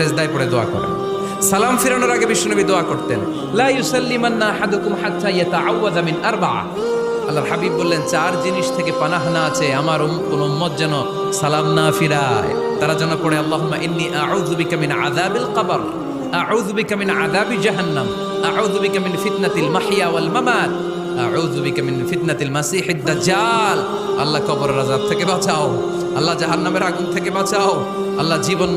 সেজদায় পড়ে দোয়া করেন। সালাম ফিরানোর আগে বিশ্বনবী দোয়া করতেন আল্লাহর হাবিব বললেন, চার জিনিস থেকে পানাহানা আছে, আমার কোন উম্মত যেন সালাম না ফিরায়। তারা যেন পড়ে, আল্লাহুম্মা ইন্নী কবর। আউযু জাহান্নাম। ফিতনাতিল মাহইয়া ওয়াল মামাত। ফিতনাতিল মাসিহিদ দাজ্জাল। আল্লাহ কবরের আযাব থেকে বাঁচাও। আল্লাহ জাহান্নামের আগুন থেকে বাঁচাও। আল্লাহ জীবন